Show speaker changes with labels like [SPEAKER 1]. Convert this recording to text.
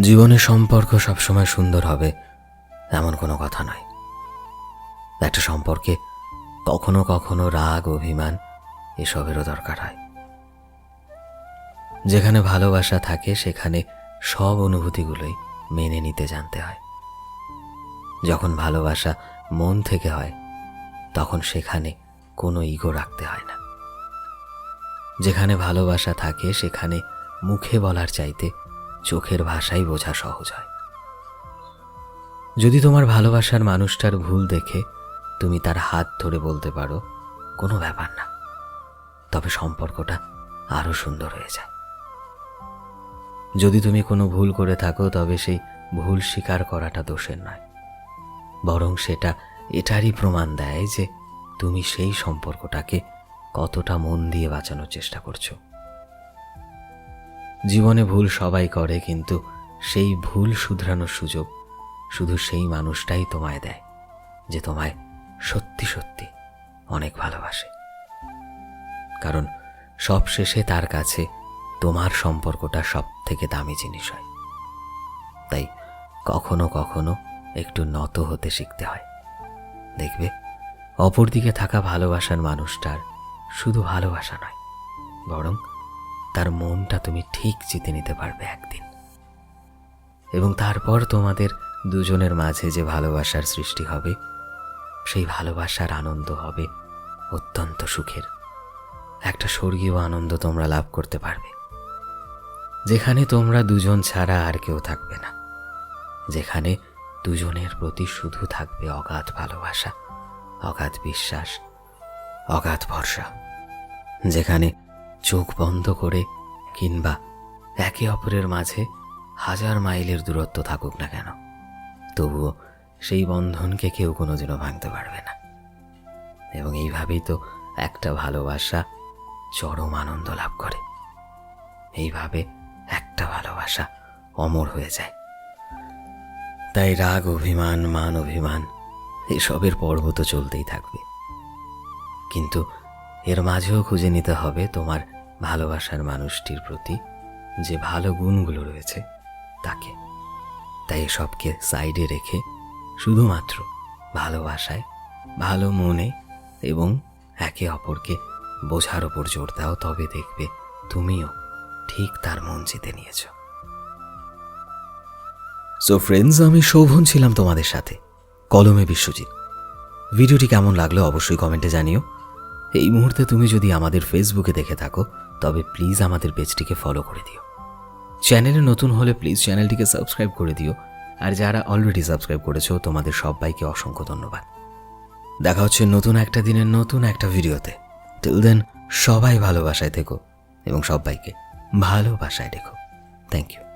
[SPEAKER 1] জীবনে সম্পর্ক সবসময় সুন্দর হবে, এমন কোনো কথা নয়। একটা সম্পর্কে কখনো কখনো রাগ, অভিমান এসবেরও দরকার হয়। যেখানে ভালোবাসা থাকে, সেখানে সব অনুভূতিগুলোই মেনে নিতে জানতে হয়। যখন ভালোবাসা মন থেকে হয়, তখন সেখানে কোনো ইগো রাখতে হয় না। যেখানে ভালোবাসা থাকে, সেখানে মুখে বলার চাইতে চোখের ভাষাই বোঝা সহজ হয়। যদি তোমার ভালোবাসার মানুষটার ভুল দেখে তুমি তার হাত ধরে বলতে পারো, কোনো ব্যাপার না। তবে সম্পর্কটা আরও সুন্দর হয়ে যায়। যদি তুমি কোনো ভুল করে থাকো, তবে সেই ভুল স্বীকার করাটা দোষের নয়। বরং সেটা এটারই প্রমাণ দেয় যে তুমি সেই সম্পর্কটাকে কতটা মন দিয়ে বাঁচানোর চেষ্টা করছ। জীবনে ভুল সবাই করে, কিন্তু সেই ভুল শুধরানোর সুযোগ শুধু সেই মানুষটাই তোমায় দেয়, যে তোমায় সত্যি সত্যি অনেক ভালোবাসে। কারণ সব শেষে তার কাছে তোমার সম্পর্কটা সব থেকে দামি জিনিস হয়। তাই কখনো কখনো একটু নত হতে শিখতে হয়। দেখবে, অপরদিকে থাকা ভালোবাসার মানুষটার শুধু ভালোবাসা নয়, বরং তার মনটা তুমি ঠিক জিতে নিতে পারবে একদিন। এবং তারপর তোমাদের দুজনের মাঝে যে ভালোবাসার সৃষ্টি হবে, সেই ভালোবাসার আনন্দ হবে অত্যন্ত সুখের। একটা স্বর্গীয় আনন্দ তোমরা লাভ করতে পারবে। যেখানে তোমরা দুজন ছাড়া আর কেউ থাকবে না। যেখানে দুজনের প্রতি শুধু থাকবে অগাধ ভালোবাসা, অগাধ বিশ্বাস, অগাধ ভরসা। যেখানে চোখ বন্ধ করে কিংবা একে অপরের মাঝে হাজার মাইলের দূরত্ব থাকুক না কেন, তবুও সেই বন্ধনকে কেউ কোনোদিনও ভাঙতে পারবে না। এবং এইভাবেই তো একটা ভালোবাসা চরম আনন্দ লাভ করে। এইভাবে একটা ভালোবাসা অমর হয়ে যায়। তাই রাগ, অভিমান, মান, অভিমান, এসবের পর্ব তো চলতেই থাকবে। কিন্তু এর মাঝেও খুঁজে নিতে হবে তোমার ভালোবাসার মানুষটির প্রতি যে ভালো গুণগুলো রয়েছে তাকে। তাই এসবকে সাইডে রেখে শুধুমাত্র ভালোবাসায়, ভালো মনে এবং একে অপরকে বোঝার ওপর জোর দাও, তবে দেখবে তুমিও ঠিক তার মন জিতে নিয়েছ। সো ফ্রেন্ডস আমি শোভন ছিলাম তোমাদের সাথে। কলমে বিশ্বজিৎ। ভিডিওটি কেমন লাগল অবশ্যই কমেন্টে জানিও। এই মুহূর্তে তুমি যদি আমাদের ফেসবুকে দেখে থাকো, তবে প্লিজ আমাদের পেজটিকে ফলো করে দিও। চ্যানেলে নতুন হলে প্লিজ চ্যানেলটিকে সাবস্ক্রাইব করে দিও। আর যারা অলরেডি সাবস্ক্রাইব করেছ, তোমাদের সবাইকে অসংখ্য ধন্যবাদ। দেখা হচ্ছে নতুন একটা দিনের নতুন একটা ভিডিওতে। টিল দেন সবাই ভালোবাসায় থেকো এবং সবাইকে ভালোবাসায় রেখো। Thank you